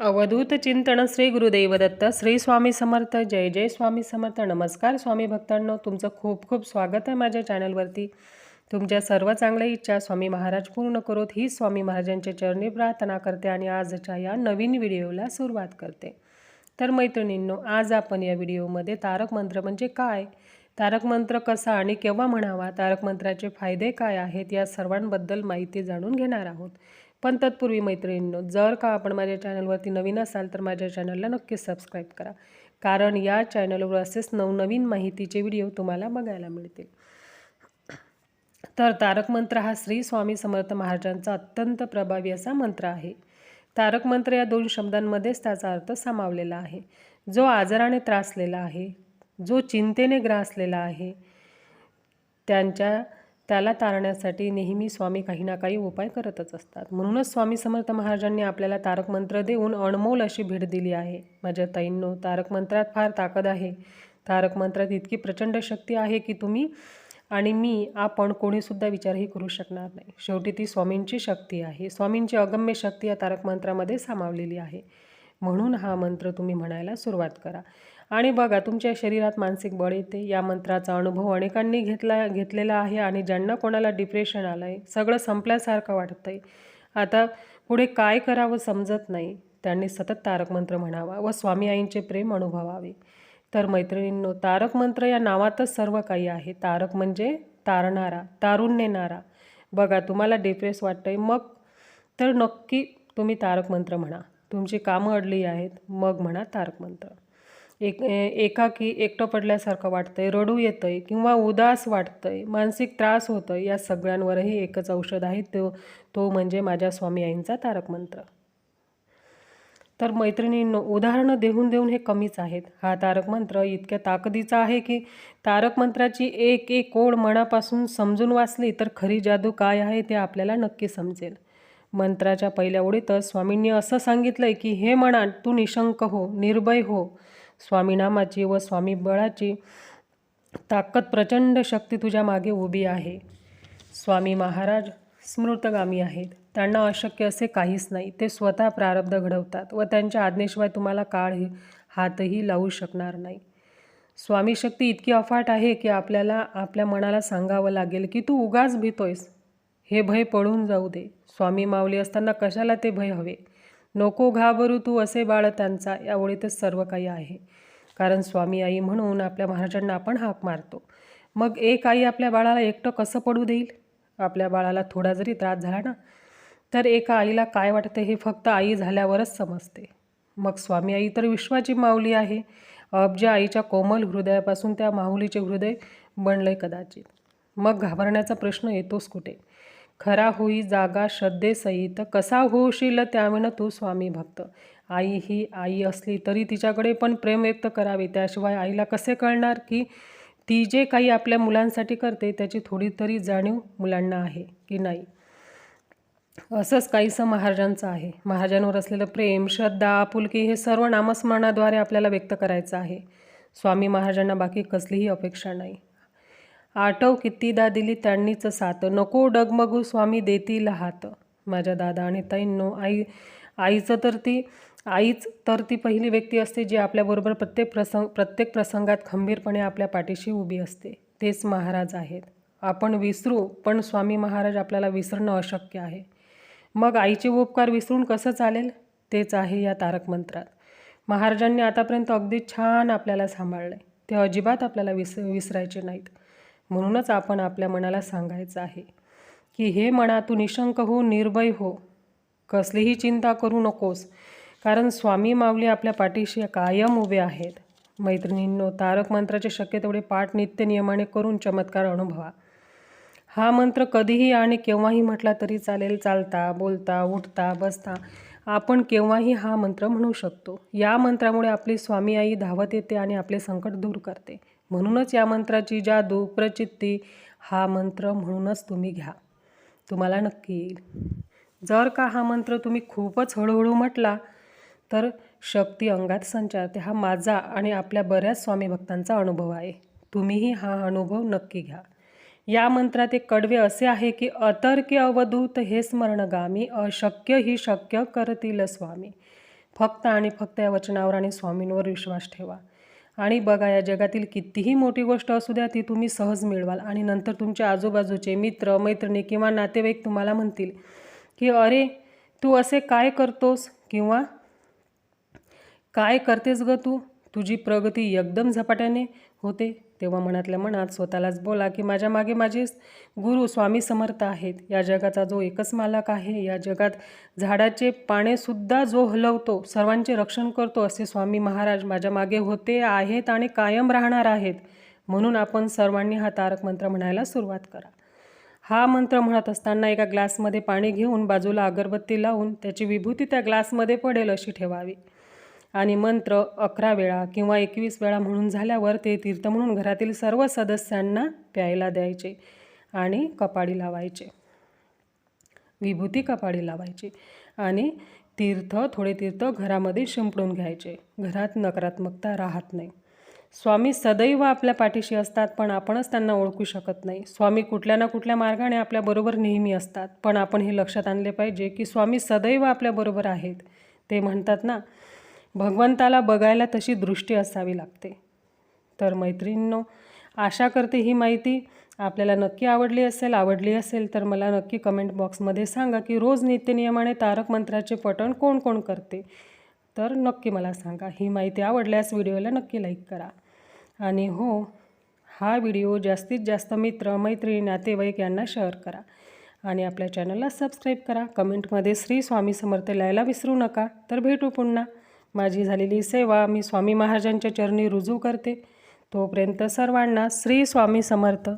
अवधूत चिंतन श्री गुरुदेव दत्त श्री स्वामी समर्थ जय जय स्वामी समर्थ. नमस्कार स्वामी भक्तांनो तुमचं खूप खूप स्वागत आहे माझ्या चॅनलवरती. तुमच्या सर्व चांगल्या इच्छा स्वामी महाराज पूर्ण करोत ही स्वामी महाराजांच्या चरणी प्रार्थना करते आणि आजच्या या नवीन व्हिडिओला सुरुवात करते. तर मैत्रिणींनो आज आपण या व्हिडिओमध्ये तारक मंत्र म्हणजे काय? तारक मंत्र कसा आणि केव्हा म्हणावा? तारक मंत्राचे फायदे काय आहेत? या सर्वांबद्दल माहिती जाणून घेणार आहोत. पण तत्पूर्वी मैत्रिणींनो जर का आपण माझ्या चॅनलवरती नवीन असाल तर माझ्या चॅनलला नक्कीच सबस्क्राईब करा. कारण या चॅनलवर असेच नवनवीन माहितीचे व्हिडिओ तुम्हाला बघायला मिळतील. तर तारक मंत्र हा श्री स्वामी समर्थ महाराजांचा अत्यंत प्रभावी असा मंत्र आहे. तारक मंत्र या दोन शब्दांमध्येच त्याचा अर्थ सामावलेला आहे. जो आजाराने त्रासलेला आहे जो चिंतेने ग्रासलेला आहे त्यांच्या त्याला तारण्यासाठी नेहमी स्वामी काही ना काही उपाय करतच असतात. म्हणूनच स्वामी समर्थ महाराजांनी आपल्याला तारक मंत्र देऊन अनमोल अशी भेट दिली आहे. माझ्या ताईंनो तारक मंत्रात फार ताकद आहे. तारक मंत्रात इतकी प्रचंड शक्ती आहे की तुम्ही आणि मी आपण कोणीसुद्धा विचारही करू शकणार नाही. शेवटी ती स्वामींची शक्ती आहे. स्वामींची अगम्य शक्ती या तारक मंत्रामध्ये सामावलेली आहे. म्हणून हा मंत्र तुम्ही म्हणायला सुरुवात करा. आणि बघा तुमच्या शरीरात मानसिक बळ येते. या मंत्राचा अनुभव अनेकांनी घेतला घेतलेला आहे आणि ज्यांना कोणाला डिप्रेशन आलं आहे सगळं संपल्यासारखं वाटतं आहे आता पुढे काय करावं समजत नाही. त्यांनी सतत तारक मंत्र म्हणावा व स्वामी आईंचे प्रेम अनुभवावे. तर मैत्रिणींनो तारक मंत्र या नावातच सर्व काही आहे. तारक म्हणजे तारणारा तारून नेणारा बघा तुम्हाला डिप्रेस वाटतंय मग तर नक्की तुम्ही तारक मंत्र म्हणा. तुमची कामं अडली आहेत मग म्हणा तारक मंत्र. एक एकाकी एकटं पडल्यासारखं वाटतंय रडू येतंय किंवा उदास वाटतंय मानसिक त्रास होतोय या सगळ्यांवरही एकच औषध आहे तो तो म्हणजे माझ्या स्वामी आईंचा तारक मंत्र. तर मैत्रिणींनो उदाहरणं देऊन देऊन हे कमीच आहेत. हा तारक मंत्र इतक्या ताकदीचा आहे की तारक मंत्राची एक एक ओढ मनापासून समजून वाचली तर खरी जादू काय आहे ते आपल्याला नक्की समजेल. मंत्राच्या पहिल्या ओळीतच स्वामींनी असं सांगितलंय की हे म्हणा तू निशंक हो निर्भय हो. स्वामीनामाची व स्वामी बळाची ताकद प्रचंड शक्ती तुझ्या मागे उभी आहे. स्वामी महाराज स्मृतगामी आहेत. त्यांना अशक्य असे काहीच नाही. ते स्वतः प्रारब्ध घडवतात व त्यांच्या आज्ञेशिवाय तुम्हाला काळ हातही लावू शकणार नाही. स्वामी शक्ती इतकी अफाट आहे की आपल्याला आपल्या मनाला सांगावं लागेल की तू उगाच भीतोयस. हे भय पळून जाऊ दे. स्वामी माऊली असताना कशाला ते भय हवे? नको घाबरू तू असे बाळ त्यांचा यावेळीतच सर्व काही आहे. कारण स्वामी आई म्हणून आपल्या महाराजांना आपण हाक मारतो. मग एक आई आपल्या बाळाला एकटं कसं पडू देईल? आपल्या बाळाला थोडा जरी त्रास झाला ना तर एका आईला काय वाटते हे फक्त आई झाल्यावरच समजते. मग स्वामी आई तर विश्वाची माऊली आहे. अब्जा आईच्या कोमल हृदयापासून त्या माऊलीचे हृदय बनलंय कदाचित. मग घाबरण्याचा प्रश्न येतोच कुठे? खरा होई जागा श्रद्धेसहित. कसा होशील त्यावेळेनं तू स्वामी भक्त? आई ही आई असली तरी तिच्याकडे पण प्रेम व्यक्त करावे. त्याशिवाय आईला कसे कळणार की ती जे काही आपल्या मुलांसाठी करते त्याची थोडी तरी जाणीव मुलांना आहे की नाही? असंच काहीसं महाराजांचं आहे. महाराजांवर असलेलं प्रेम श्रद्धा आपुलकी हे सर्व नामस्मरणाद्वारे आपल्याला व्यक्त करायचं आहे. स्वामी महाराजांना बाकी कसलीही अपेक्षा नाही. आठव कितीदा दिली त्यांनीच साथ. नको डगमगू स्वामी देतील हात. माझ्या दादा आणि ताईंनो आई आईचं तर ती आईच तर ती पहिली व्यक्ती असते जी आपल्याबरोबर प्रत्येक प्रसंग प्रत्येक प्रसंगात खंबीरपणे आपल्या पाठीशी उभी असते. तेच महाराज आहेत. आपण विसरू पण स्वामी महाराज आपल्याला विसरणं अशक्य आहे. मग आईचे उपकार विसरून कसं चालेल? तेच आहे या तारक मंत्रात. महाराजांनी आतापर्यंत अगदी छान आपल्याला सांभाळलं आहे ते अजिबात आपल्याला विस विसरायचे नाहीत. म्हणूनच आपण आपल्या मनाला सांगायचं आहे की हे मना तू निशंक हो निर्भय हो. कसलीही चिंता करू नकोस कारण स्वामी माऊली आपल्या पाठीशी कायम उभे आहेत. मैत्रिणींनो तारक मंत्राचे शक्य तेवढे पाठ नित्य नियमाने करून चमत्कार अनुभवा. हा मंत्र कधीही आणि केव्हाही म्हटला तरी चालेल चालता बोलता उठता बसता. आपण केव्हाही हा मंत्र म्हणू शकतो. या मंत्रामुळे आपली स्वामी आई धावत येते आणि आपले संकट दूर करते. म्हणूनच या मंत्राची जादू प्रचित्ती हा मंत्र म्हणूनच तुम्ही घ्या. तुम्हाला नक्की येईल. जर का हा मंत्र तुम्ही खूपच हळूहळू म्हटला तर शक्ती अंगात संचारते. हा माझा आणि आपल्या बऱ्याच स्वामी भक्तांचा अनुभव आहे. तुम्हीही हा अनुभव नक्की घ्या. या मंत्रात एक कडवे असे आहे की अतर्क अवधूत हे स्मरणगामी अशक्य ही शक्य करतील स्वामी. फक्त आणि फक्त या वचनावर आणि स्वामींवर विश्वास ठेवा. आणि बघा या जगातील कितीही मोठी गोष्ट असू द्या ती तुम्ही सहज मिळवाल. आणि नंतर तुमच्या आजूबाजूचे मित्र मैत्रिणी किंवा नातेवाईक तुम्हाला म्हणतील की अरे तू असे काय करतोस? किंवा काय करतेस ग तू? तुझी प्रगती एकदम झपाट्याने होते. तेव्हा मनातल्या मनात स्वतःलाच बोला की माझ्या मागे माझे गुरु स्वामी समर्थ आहेत. या जगाचा जो एकच मालक आहे या जगात झाडाचे पानेसुद्धा जो हलवतो सर्वांचे रक्षण करतो असे स्वामी महाराज माझ्या मागे होते आहेत आणि कायम राहणार आहेत. म्हणून आपण सर्वांनी हा तारक मंत्र म्हणायला सुरुवात करा. हा मंत्र म्हणत असताना एका ग्लासमध्ये पाणी घेऊन बाजूला अगरबत्ती लावून त्याची विभूती त्या ग्लासमध्ये पडेल अशी ठेवावी. आणि मंत्र अकरा वेळा किंवा एकवीस वेळा म्हणून झाल्यावर ते तीर्थ म्हणून घरातील सर्व सदस्यांना प्यायला द्यायचे आणि कपाडी लावायचे. विभूती कपाडी लावायची आणि तीर्थ थोडे तीर्थ घरामध्ये शिंपडून घ्यायचे. घरात नकारात्मकता राहत नाही. स्वामी सदैव आपल्या पाठीशी असतात पण आपणच त्यांना ओळखू शकत नाही. स्वामी कुठल्या ना कुठल्या मार्गाने आपल्याबरोबर नेहमी असतात पण आपण हे लक्षात आणले पाहिजे की स्वामी सदैव आपल्याबरोबर आहेत. ते म्हणतात ना भगवंताला बघायला तशी दृष्टी असावी लागते. तर मैत्रिणींनो आशा करते ही माहिती आपल्याला नक्की आवडली असेल आवडली असेल तर मला नक्की कमेंट बॉक्समध्ये सांगा की रोज नित्यनियमाने तारक मंत्राचे पठण कोण कोण करते. तर नक्की मला सांगा ही माहिती आवडल्यास व्हिडिओला नक्की लाईक करा. आणि हो हा व्हिडिओ जास्तीत जास्त मित्र मैत्रिणी नातेवाईक यांना शेअर करा. आणि आपल्या चॅनलला सबस्क्राईब करा. कमेंटमध्ये श्री स्वामी समर्थ लिहायला विसरू नका. तर भेटू पुन्हा. माझी झालेली सेवा मी स्वामी महाराजांच्या चरणी रुजू करते. तोपर्यंत सर्वांना श्री स्वामी समर्थ.